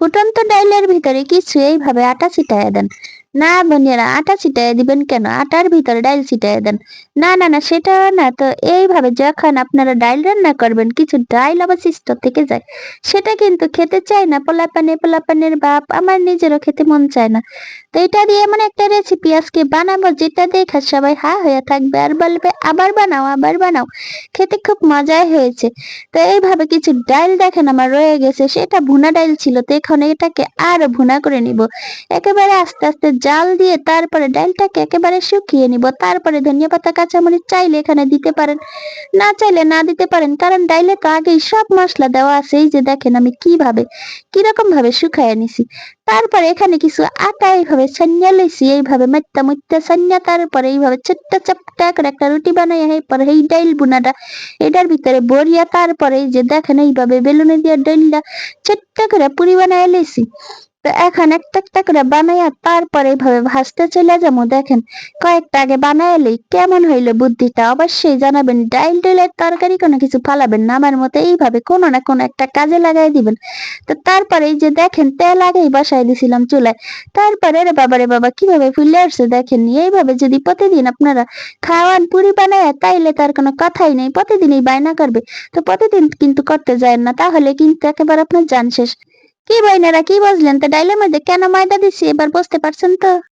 ফুটন্ত ডাইলের ভিতরে কিছু এইভাবে আটা ছিটাইয়া দেন। না বোনেরা, আটা ছিটাইয়া দিবেন কেন? আটার ভিতরে ডাইল ছিটাইয়া দেন। না না না, সেটা না। তো এইভাবে যখন আপনারা ডাইল রান্না করবেন, কিছু ডাইল অবশিষ্ট থেকে যায়। সেটা কিন্তু খেতে চায় না। পোলাপানে, পোলাপানের বাপ, আমার নিজেরও খেতে মন চায় না। তো এটা দিয়ে এমন একটা রেসিপি আজকে বানাবো, যেটা দেখে সবাই হা হয়ে থাকবে আর বলবে, আবার বানাও আবার বানাও। খেতে খুব মজাই হয়েছে। তো এইভাবে কিছু ডাইল দেখেন আমার রয়ে গেছে। সেটা ভুনা ডাইল ছিল, তো এখন এটাকে আরও ভুনা করে নিব। একেবারে আস্তে আস্তে জাল দিয়ে তারপরে ডাইলটাকে একেবারে শুকিয়ে নিব। তারপরে ধনিয়া পাতা, কাঁচামরিচ চাইলে এখানে দিতে পারেন, না চাইলে না দিতে পারেন, কারণ ডাইলে তো আগেই সব মশলা দেওয়া আছে। এই যে দেখেন আমি কীভাবে কীরকম ভাবে শুকাইয়া নিছি। তারপরে এখানে কিছু আটা এইভাবে ছানিয়া লইছি, এইভাবে মাত্তা মুত্তা ছানিয়া তারপরে এইভাবে ছোট্ট চাপটা করে একটা রুটি বানাই এরপরে এই ডাইল বুনাটা, এটার ভিতরে বড়িয়া, তারপরে এই যে দেখেন এইভাবে বেলুনে দিয়ে ডাইলটা ছোট্ট করে পুরি বানাই লইছি। তো এখন একটা একটা করে বানাইয়া তারপরে এইভাবে ভাসতে চলে যাব। দেখেন, কয়েকটা আগে বানাইলেই কেমন হইল বুদ্ধিটা? অবশ্যই জানাবেন। ডাইল ডাইলের তরকারি কোনো কিছু ফালাবেন না, আমার মতে এইভাবে কোনো না কোনো একটা কাজে লাগাই দিবেন। তো তারপরে এই যে দেখেন, তেল আগেই বসাই দিছিলাম চুলায়। তারপরে রে বাবা রে বাবা, কীভাবে ফুলে আসছে দেখেন। এইভাবে যদি প্রতিদিন আপনারা খাওয়ান, পুরি বানায়, তাইলে তার কোনো কথাই নেই। প্রতিদিনই বায়না করবে। তো প্রতিদিন কিন্তু করতে যায় না, তাহলে কিন্তু একেবারে আপনার জান শেষ। কি বাইনারা কি বুঝলেন? তো ডাইলের মধ্যে কেন ময়দা দিছি? এবার বুঝতে পারছেন তো?